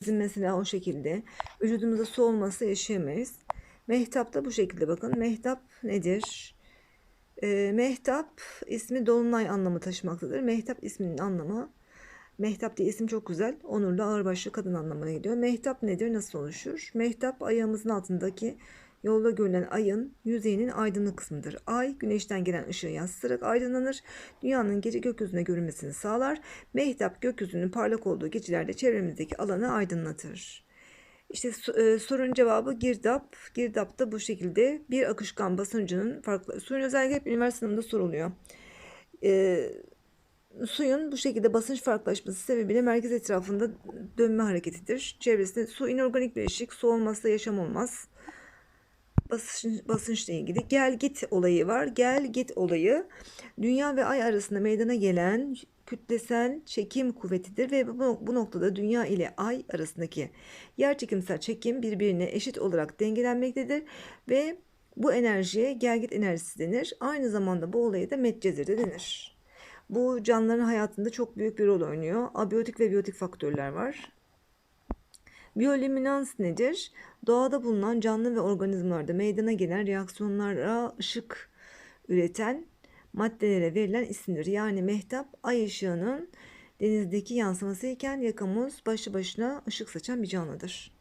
Bizim mesela o şekilde. Vücudumuzda su olmazsa yaşayamayız. Mehtap da bu şekilde bakın. Mehtap nedir? Ee, mehtap ismi dolunay anlamı taşımaktadır. Mehtap isminin anlamı Mehtap diye isim çok güzel. Onurlu ağırbaşlı kadın anlamına geliyor. Mehtap nedir? Nasıl oluşur? Mehtap ayağımızın altındaki yolda görülen ayın yüzeyinin aydınlık kısmıdır. Ay güneşten gelen ışığı yansıtarak aydınlanır. Dünyanın gece gökyüzüne görünmesini sağlar. Mehtap gökyüzünün parlak olduğu gecelerde çevremizdeki alanı aydınlatır. İşte e, sorunun cevabı girdap. Girdap da bu şekilde bir akışkan basıncının farklı. Suyun özellikle hep üniversite sınavında soruluyor. Ee, suyun bu şekilde basınç farklılaşması sebebiyle merkez etrafında dönme hareketidir. Çevresinde su inorganik bileşik, su olmazsa yaşam olmaz. Basınç, basınçla ilgili gel git olayı var. Gel git olayı dünya ve ay arasında meydana gelen kütlesel çekim kuvvetidir ve bu, bu noktada dünya ile ay arasındaki yerçekimsel çekim birbirine eşit olarak dengelenmektedir ve bu enerjiye gelgit enerjisi denir. Aynı zamanda bu olaya da medcezir de denir. Bu canlıların hayatında çok büyük bir rol oynuyor. Abiyotik ve biyotik faktörler var. Biyolüminans nedir? Doğada bulunan canlı ve organizmalarda meydana gelen reaksiyonlara ışık üreten maddelere verilen isimdir. Yani mehtap ay ışığının denizdeki yansıması iken yakamuz başlı başına ışık saçan bir canlıdır.